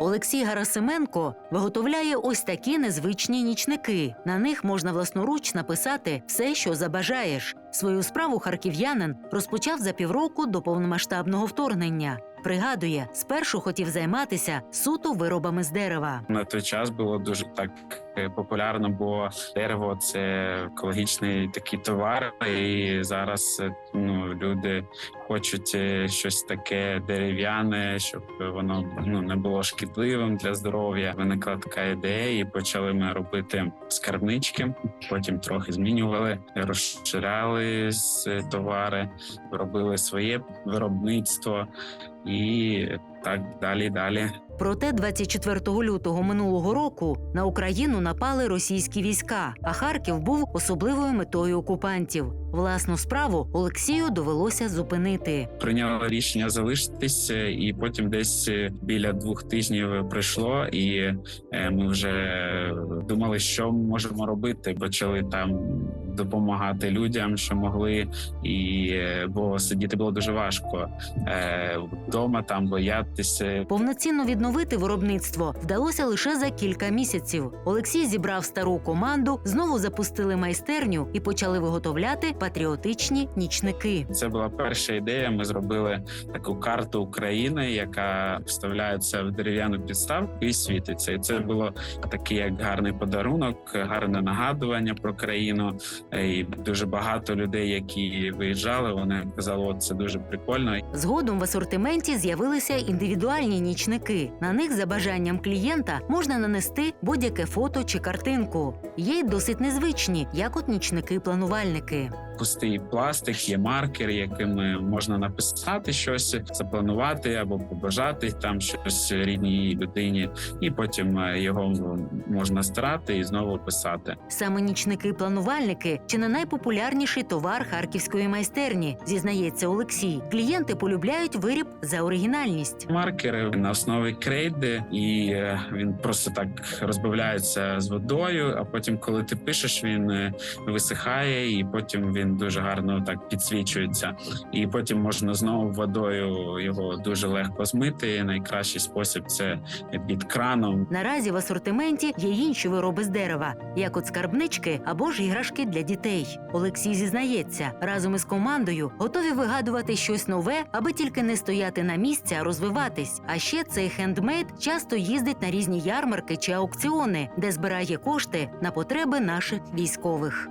Олексій Гарасименко виготовляє ось такі незвичні нічники. На них можна власноруч написати все, що забажаєш. Свою справу харків'янин розпочав за півроку до повномасштабного вторгнення. Пригадує, спершу хотів займатися суто виробами з дерева. На той час було дуже так е, популярно, бо дерево це екологічний такий товар, і зараз е, ну люди хочуть е, щось таке дерев'яне, щоб воно ну не було шкідливим для здоров'я. Виникла така ідея, і почали ми робити скарбнички. Потім трохи змінювали, розширяли товари, робили своє виробництво і так далі. Далі. Проте 24 лютого минулого року на Україну напали російські війська, а Харків був особливою метою окупантів. Власну справу Олексію довелося зупинити. прийняли рішення залишитись, е, і потім десь е, біля двох тижнів прийшло, і е, ми вже думали, що можемо робити. Почали там допомагати людям, що могли, і е, бо сидіти було дуже важко Е, вдома, там боятися. Повноцінно відновити виробництво вдалося лише за кілька місяців. Олексій зібрав стару команду, знову запустили майстерню і почали виготовляти патріотичні нічники. Це була перша ідея. Ми зробили таку карту України, яка вставляється в дерев'яну підставку і світиться. І це було такий як гарний подарунок, гарне нагадування про країну. Е, І дуже багато людей, які виїжджали, вони казали, от це дуже прикольно. Згодом в асортименті з'явилися індивідуальні нічники. На них за бажанням клієнта можна нанести будь-яке фото чи картинку. Є й досить незвичні, як от нічники-планувальники. Пустий пластик, є маркер, яким можна написати щось, запланувати або побажати там щось рідній людині, і потім е, його можна стирати і знову писати. Саме нічники-планувальники чи не найпопулярніший товар харківської майстерні, зізнається Олексій. Клієнти полюбляють виріб за оригінальність. Маркери на основі крейди, і е, він просто так розбавляється з водою. А потім, коли ти пишеш, він е, висихає, і потім він дуже гарно так підсвічується. І потім можна знову водою його дуже легко змити. Найкращий спосіб це під краном. Наразі в асортименті є інші вироби з дерева, як от скарбнички або ж іграшки для дітей. Олексій зізнається, разом із командою готові вигадувати щось нове, аби тільки не стояти на місці, а розвиватись. А ще цей хендмейд часто їздить на різні ярмарки чи аукціони, де збирає кошти на потреби наших військових.